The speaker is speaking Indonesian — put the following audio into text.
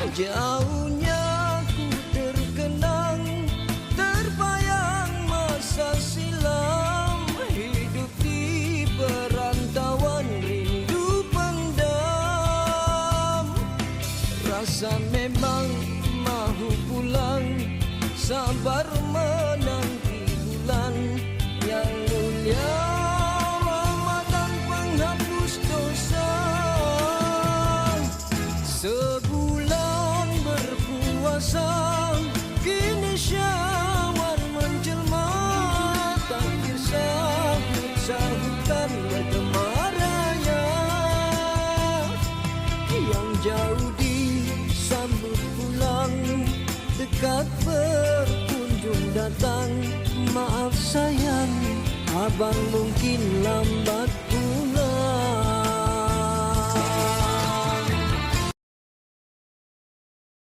Jauhnya ku terkenang Terbayang masa silam. Hidup di perantauan rindu pendam. Rasa memang mahu pulang Sabar menanti berpuasa Kini syawal menjelma. Takdir sahut sahutan bergema raya Yang jauh disambut pulang Dekat berkunjung datang. Maaf sayang Abang mungkin lambat